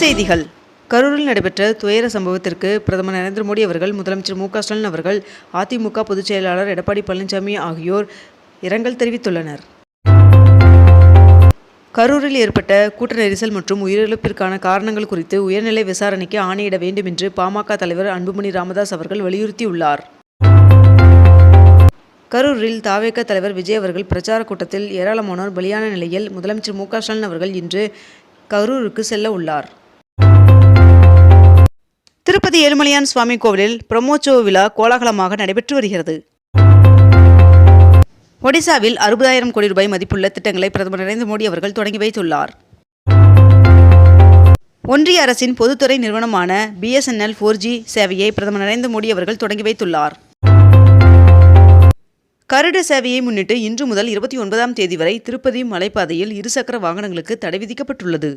செய்திகள். கரூரில் நடைபெற்ற துயர சம்பவத்திற்கு பிரதமர் நரேந்திர மோடி அவர்கள் முதலமைச்சர் மு ஸ்டாலின் அவர்கள் அதிமுக பொதுச் செயலாளர் எடப்பாடி பழனிசாமி ஆகியோர் இரங்கல் தெரிவித்துள்ளனர். கரூரில் ஏற்பட்ட கூட்ட நெரிசல் மற்றும் உயிரிழப்பிற்கான காரணங்கள் குறித்து உயர்நிலை விசாரணைக்கு ஆணையிட வேண்டும் என்று பாமக தலைவர் அன்புமணி ராமதாஸ் அவர்கள் வலியுறுத்தியுள்ளார். கரூரில் தாவேக தலைவர் விஜய் அவர்கள் பிரச்சார கூட்டத்தில் ஏராளமானோர் பலியான நிலையில் முதலமைச்சர் மு ஸ்டாலின் அவர்கள் இன்று கரூருக்கு செல்ல உள்ளார். திருப்பதி ஏழுமலையான் சுவாமி கோவிலில் பிரம்மோற்சவ விழா கோலாகலமாக நடைபெற்று வருகிறது. ஒடிசாவில் அறுபதாயிரம் கோடி ரூபாய் மதிப்புள்ள திட்டங்களை பிரதமர் நரேந்திர மோடி அவர்கள் தொடங்கி வைத்துள்ளார். ஒன்றிய அரசின் பொதுத்துறை நிறுவனமான பிஎஸ்என்எல் ஃபோர் ஜி சேவையை பிரதமர் நரேந்திர மோடி அவர்கள் தொடங்கி வைத்துள்ளார். கருட சேவையை முன்னிட்டு இன்று முதல் இருபத்தி ஒன்பதாம் தேதி வரை திருப்பதி மலைப்பாதையில் இருசக்கர வாகனங்களுக்கு தடை விதிக்கப்பட்டுள்ளது.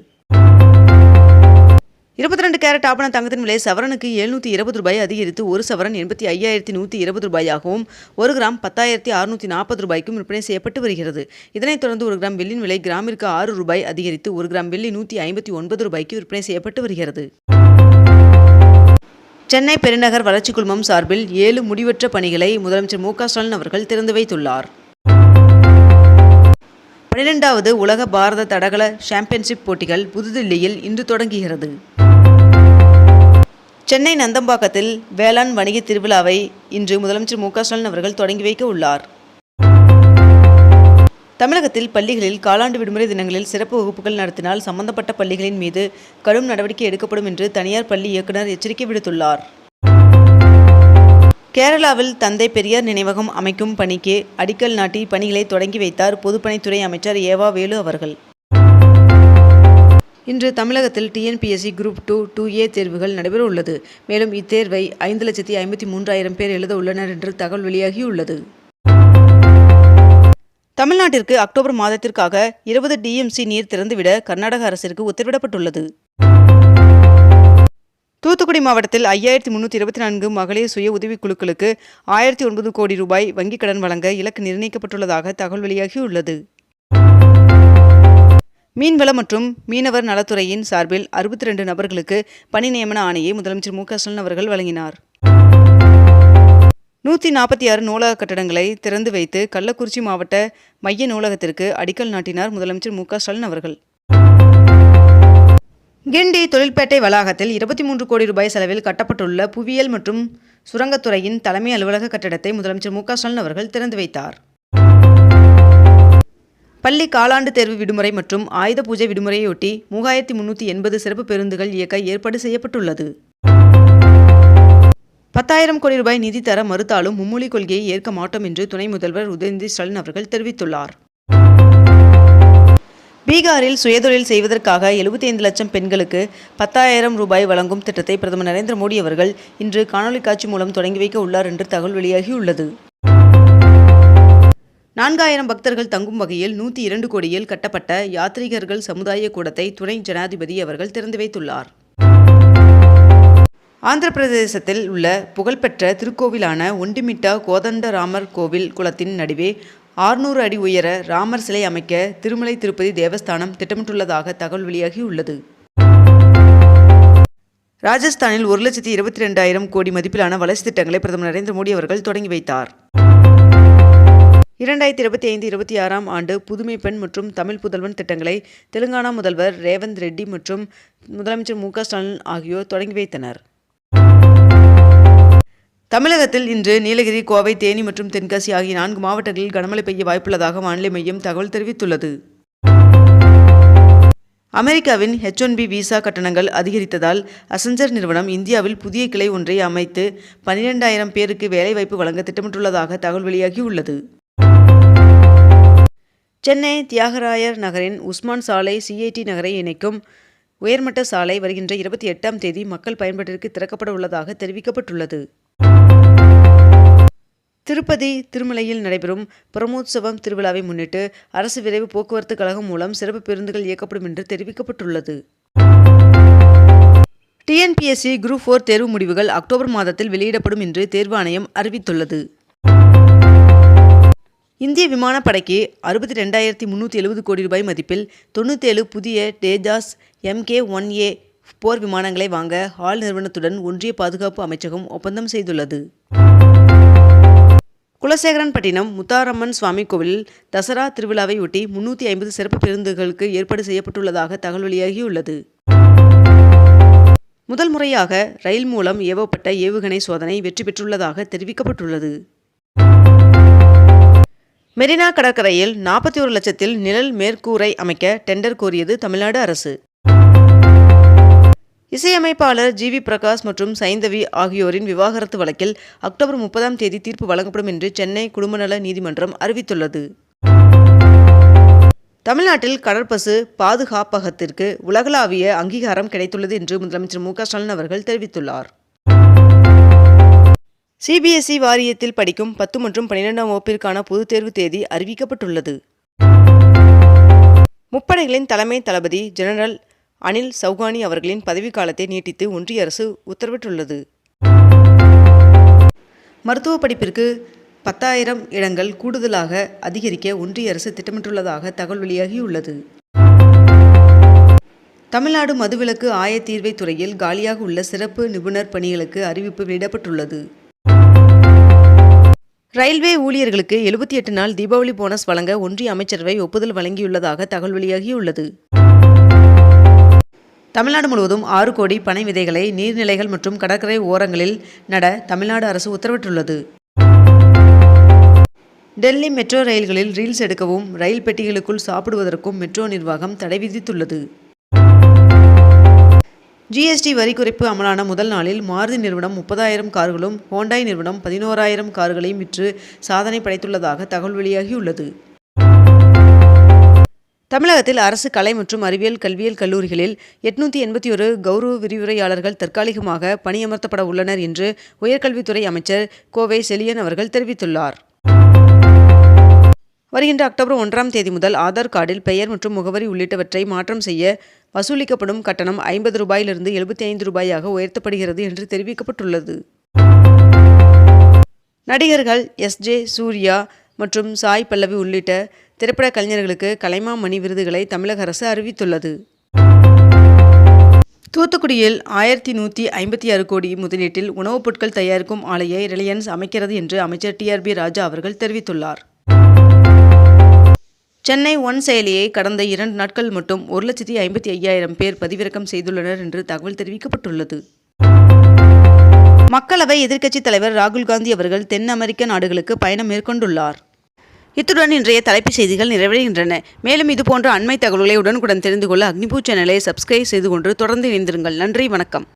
இருபத்தி ரெண்டு கேரட் ஆபண தங்கத்தின் விலை சவரனுக்கு எழுநூற்றி இருபது ரூபாய் அதிகரித்து ஒரு சவரன் எண்பத்தி ஐயாயிரத்தி நூற்றி இருபது ரூபாயாகவும் ஒரு கிராம் பத்தாயிரத்தி அறுநூற்றி நாற்பது ரூபாய்க்கும் விற்பனை செய்யப்பட்டு வருகிறது. இதனைத் தொடர்ந்து ஒரு கிராம் வெள்ளியின் விலை கிராமிற்கு ஆறு ரூபாய் அதிகரித்து ஒரு கிராம் வெள்ளி நூற்றி ஐம்பத்தி ஒன்பது ரூபாய்க்கு விற்பனை செய்யப்பட்டு வருகிறது. சென்னை பெருநகர் வளர்ச்சி குழுமம் சார்பில் ஏழு முடிவற்ற பணிகளை முதலமைச்சர் மு க ஸ்டாலின் அவர்கள் திறந்து வைத்துள்ளார். பனிரெண்டாவது உலக பாரத தடகள சாம்பியன்ஷிப் போட்டிகள் புதுதில்லியில் இன்று தொடங்குகிறது. சென்னை நந்தம்பாக்கத்தில் வேளாண் வணிக திருவிழாவை இன்று முதலமைச்சர் மு ஸ்டாலின் அவர்கள் தொடங்கி வைக்க உள்ளார். தமிழகத்தில் பள்ளிகளில் காலாண்டு விடுமுறை தினங்களில் சிறப்பு வகுப்புகள் நடத்தினால் சம்பந்தப்பட்ட பள்ளிகளின் மீது கடும் நடவடிக்கை எடுக்கப்படும் என்று தனியார் பள்ளி இயக்குநர் எச்சரிக்கை விடுத்துள்ளார். கேரளாவில் தந்தை பெரியார் நினைவகம் அமைக்கும் பணிக்கு அடிக்கல் நாட்டி பணிகளை தொடங்கி வைத்தார் பொதுப்பணித்துறை அமைச்சர் ஏவா வேலு அவர்கள். இன்று தமிழகத்தில் TNPSC group two two A தேர்வுகள் நடைபெற உள்ளது மேலும் இத்தேர்வை ஐந்து லட்சத்தி ஐம்பத்தி மூன்றாயிரம் பேர் எழுத உள்ளனர் என்று தகவல் வெளியாகியுள்ளது. தமிழ்நாட்டிற்கு அக்டோபர் மாதத்திற்காக இருபது டிஎம்சி நீர் திறந்துவிட கர்நாடக அரசிற்கு உத்தரவிடப்பட்டுள்ளது. தூத்துக்குடி மாவட்டத்தில் ஐயாயிரத்தி முன்னூற்றி இருபத்தி நான்கு மகளிர் சுய உதவிக்குழுக்களுக்கு ஆயிரத்தி ஒன்பது கோடி ரூபாய் வங்கிக் கடன் வழங்க இலக்கு நிர்ணயிக்கப்பட்டுள்ளதாக தகவல் வெளியாகியுள்ளது. மீன்வளம் மற்றும் மீனவர் நலத்துறையின் சார்பில் அறுபத்தி ரெண்டு நபர்களுக்கு பணி நியமன ஆணையை முதலமைச்சர் மு ஸ்டாலின் அவர்கள் வழங்கினார். நூற்றி நாற்பத்தி ஆறு நூலக கட்டடங்களை திறந்து வைத்து கள்ளக்குறிச்சி மாவட்ட மைய நூலகத்திற்கு அடிக்கல் நாட்டினார் முதலமைச்சர் மு ஸ்டாலின் அவர்கள். கிண்டி தொழில்பேட்டை வளாகத்தில் இருபத்தி மூன்று கோடி ரூபாய் செலவில் கட்டப்பட்டுள்ள புவியியல் மற்றும் சுரங்கத்துறையின் தலைமை அலுவலக கட்டடத்தை முதலமைச்சர் மு ஸ்டாலின் அவர்கள் திறந்து வைத்தார். பள்ளி காலாண்டு தேர்வு விடுமுறை மற்றும் ஆயுத பூஜை விடுமுறையொட்டி மூவாயிரத்தி முன்னூற்றி எண்பது சிறப்பு பேருந்துகள் இயக்க ஏற்பாடு செய்யப்பட்டுள்ளது. பத்தாயிரம் கோடி ரூபாய் நிதி தர மறுத்தாலும் மும்மொழி கொள்கையை ஏற்க மாட்டோம் என்று துணை முதல்வர் உதயநிதி ஸ்டாலின் அவர்கள் தெரிவித்துள்ளார். பீகாரில் சுயதொழில் செய்வதற்காக எழுபத்தி ஐந்து லட்சம் பெண்களுக்கு பத்தாயிரம் ரூபாய் வழங்கும் திட்டத்தை பிரதமர் நரேந்திர மோடி அவர்கள் இன்று காணொலி காட்சி மூலம் தொடங்கி வைக்க உள்ளார் என்று தகவல் வெளியாகியுள்ளது. நான்காயிரம் பக்தர்கள் தங்கும் வகையில் நூற்றி இரண்டு கோடியில் கட்டப்பட்ட யாத்ரீகர்கள் சமுதாய கூடத்தை துணை ஜனாதிபதி அவர்கள் திறந்து வைத்துள்ளார். ஆந்திர பிரதேசத்தில் உள்ள புகழ்பெற்ற திருக்கோவிலான ஒண்டிமிட்டா கோதண்டராமர் கோவில் குளத்தின் நடுவே ஆறுநூறு அடி உயர ராமர் சிலை அமைக்க திருமலை திருப்பதி தேவஸ்தானம் திட்டமிட்டுள்ளதாக தகவல் வெளியாகியுள்ளது ராஜஸ்தானில் ஒரு லட்சத்தி இருபத்தி ரெண்டாயிரம் கோடி மதிப்பிலான வளர்ச்சி திட்டங்களை பிரதமர் நரேந்திர மோடி அவர்கள் தொடங்கி வைத்தார். இரண்டாயிரத்தி இருபத்தி ஐந்து இருபத்தி ஆறாம் ஆண்டு புதுமை பெண் மற்றும் தமிழ் புதல்வன் திட்டங்களை தெலுங்கானா முதல்வர் ரேவந்த் ரெட்டி மற்றும் முதலமைச்சர் மு ஸ்டாலின் ஆகியோர் தொடங்கி வைத்தனர். தமிழகத்தில் இன்று நீலகிரி கோவை தேனி மற்றும் தென்காசி ஆகிய நான்கு மாவட்டங்களில் கனமழை பெய்ய வாய்ப்புள்ளதாக வானிலை மையம் தகவல் தெரிவித்துள்ளது. அமெரிக்காவின் ஹெச் ஒன் பி விசா கட்டணங்கள் அதிகரித்ததால் அசஞ்சர் நிறுவனம் இந்தியாவில் புதிய கிளை ஒன்றை அமைத்து பனிரெண்டாயிரம் பேருக்கு வேலைவாய்ப்பு வழங்க திட்டமிட்டுள்ளதாக தகவல் வெளியாகியுள்ளது. சென்னை தியாகராயர் நகரின் உஸ்மான் சாலை சிஐடி நகரை இணைக்கும் உயர்மட்ட சாலை வருகின்ற இருபத்தி எட்டாம் தேதி மக்கள் பயன்பாட்டிற்கு திறக்கப்பட உள்ளதாக தெரிவிக்கப்பட்டுள்ளது. திருப்பதி திருமலையில் நடைபெறும் பிரமோத்சவம் திருவிழாவை முன்னிட்டு அரசு விரைவு போக்குவரத்து கழகம் மூலம் சிறப்பு பேருந்துகள் இயக்கப்படும் என்று தெரிவிக்கப்பட்டுள்ளது. டிஎன்பிஎஸ்சி குரூப் ஃபோர் தேர்வு முடிவுகள் அக்டோபர் மாதத்தில் வெளியிடப்படும் என்று தேர்வு ஆணையம் அறிவித்துள்ளது. இந்திய விமானப்படைக்கு அறுபத்தி ரெண்டாயிரத்தி முந்நூற்றி எழுபது கோடி ரூபாய் மதிப்பில் தொண்ணூற்றேழு புதிய தேஜாஸ் எம்கே ஒன் ஏ போர் விமானங்களை வாங்க ஹால் நிறுவனத்துடன் ஒன்றிய பாதுகாப்பு அமைச்சகம் ஒப்பந்தம் செய்துள்ளது. குலசேகரன்பட்டினம் முத்தாரம்மன் சுவாமி கோவிலில் தசரா திருவிழாவையொட்டி முன்னூற்றி ஐம்பது சிறப்பு பேருந்துகளுக்கு ஏற்பாடு செய்யப்பட்டுள்ளதாக தகவல் வெளியாகியுள்ளது. முதல் முறையாக ரயில் மூலம் ஏவப்பட்ட ஏவுகணை சோதனை வெற்றி பெற்றுள்ளதாக தெரிவிக்கப்பட்டுள்ளது. மெரினா கடற்கரையில் நாற்பத்தி ஒரு லட்சத்தில் நிழல் மேற்கூரை அமைக்க டெண்டர் கோரியது தமிழ்நாடு அரசு. இசையமைப்பாளர் ஜி வி பிரகாஷ் மற்றும் சைந்தவி ஆகியோரின் விவாகரத்து வழக்கில் அக்டோபர் முப்பதாம் தேதி தீர்ப்பு வழங்கப்படும் என்று சென்னை குடும்பநல நீதிமன்றம் அறிவித்துள்ளது. தமிழ்நாட்டில் கடற்பசு பாதுகாப்பகத்திற்கு உலகளாவிய அங்கீகாரம் கிடைத்துள்ளது என்று முதலமைச்சர் மு க ஸ்டாலின் அவர்கள் தெரிவித்துள்ளார். சிபிஎஸ்இ வாரியத்தில் படிக்கும் பத்து மற்றும் பன்னிரெண்டாம் வகுப்பிற்கான பொதுத் தேர்வு தேதி அறிவிக்கப்பட்டுள்ளது. முப்படைகளின் தலைமை தளபதி ஜெனரல் அனில் சௌகானி அவர்களின் பதவிக்காலத்தை நீட்டித்து ஒன்றிய அரசு உத்தரவிட்டுள்ளது. மருத்துவ படிப்பிற்கு பத்தாயிரம் இடங்கள் கூடுதலாக அதிகரிக்க ஒன்றிய அரசு திட்டமிட்டுள்ளதாக தகவல் வெளியாகியுள்ளது. தமிழ்நாடு மதுவிலக்கு ஆயத்தீர்வை துறையில் காலியாக உள்ள சிறப்பு நிபுணர் பணிகளுக்கு அறிவிப்பு வெளியிடப்பட்டுள்ளது. ரயில்வே ஊழியர்களுக்கு எழுபத்தி எட்டு நாள் தீபாவளி போனஸ் வழங்க ஒன்றிய அமைச்சரவை ஒப்புதல் வழங்கியுள்ளதாக தகவல் வெளியாகியுள்ளது. தமிழ்நாடு முழுவதும் ஆறு கோடி பனை விதைகளை நீர்நிலைகள் மற்றும் கடற்கரை ஓரங்களில் நட தமிழ்நாடு அரசு உத்தரவிட்டுள்ளது. டெல்லி மெட்ரோ ரயில்களில் ரீல்ஸ் எடுக்கவும் ரயில் பெட்டிகளுக்குள் சாப்பிடுவதற்கும் மெட்ரோ நிர்வாகம் தடை விதித்துள்ளது. ஜிஎஸ்டி வரி குறைப்பு அமலான முதல் நாளில் மாருதி நிறுவனம் முப்பதாயிரம் கார்களும் ஹோண்டாய் நிறுவனம் பதினோராயிரம் கார்களையும் விற்று சாதனை படைத்துள்ளதாக தகவல் வெளியாகியுள்ளது. தமிழகத்தில் அரசு கலை மற்றும் அறிவியல் கல்வியியல் கல்லூரிகளில் எட்நூற்றி எண்பத்தி ஒரு கௌரவ விரிவுரையாளர்கள் தற்காலிகமாக பணியமர்த்தப்பட உள்ளனர் என்று உயர்கல்வித்துறை அமைச்சர் கோவை செலியன் அவர்கள் தெரிவித்துள்ளார். வருகின்ற அக்டோபர் ஒன்றாம் தேதி முதல் ஆதார் கார்டில் பெயர் மற்றும் முகவரி உள்ளிட்டவற்றை மாற்றம் செய்ய வசூலிக்கப்படும் கட்டணம் ஐம்பது ரூபாயிலிருந்து எழுபத்தி ஐந்து ரூபாயாக உயர்த்தப்படுகிறது என்று தெரிவிக்கப்பட்டுள்ளது. நடிகர்கள் எஸ். ஜே. சூர்யா மற்றும் சாய் பல்லவி உள்ளிட்ட திரைப்பட கலைஞர்களுக்கு கலைமாமணி விருதுகளை தமிழக அரசு அறிவித்துள்ளது. தூத்துக்குடியில் ஆயிரத்தி நூற்றி ஐம்பத்தி ஆறு கோடி முதலீட்டில் உணவுப் பொருட்கள் தயாரிக்கும் ஆலையை ரிலையன்ஸ் அமைக்கிறது என்று அமைச்சர் டிஆர்பி ராஜா அவர்கள் தெரிவித்துள்ளார். சென்னை ஒன் செயலியை கடந்த இரண்டு நாட்கள் மட்டும் ஒரு லட்சத்தி ஐம்பத்தி ஐயாயிரம் பேர் பதிவிறக்கம் செய்துள்ளனர் என்று தகவல் தெரிவிக்கப்பட்டுள்ளது. மக்களவை எதிர்க்கட்சித் தலைவர் ராகுல் காந்தி அவர்கள் தென் அமெரிக்க நாடுகளுக்கு பயணம் மேற்கொண்டுள்ளார். இத்துடன் இன்றைய தலைப்புச் செய்திகள் நிறைவடைகின்றன. மேலும் இதுபோன்ற அண்மை தகவல்களை உடனுக்குடன் தெரிந்து கொள்ள அக்னிபூ சேனலை சப்ஸ்கிரைப் செய்து கொண்டு தொடர்ந்து இணைந்திருங்கள். நன்றி வணக்கம்.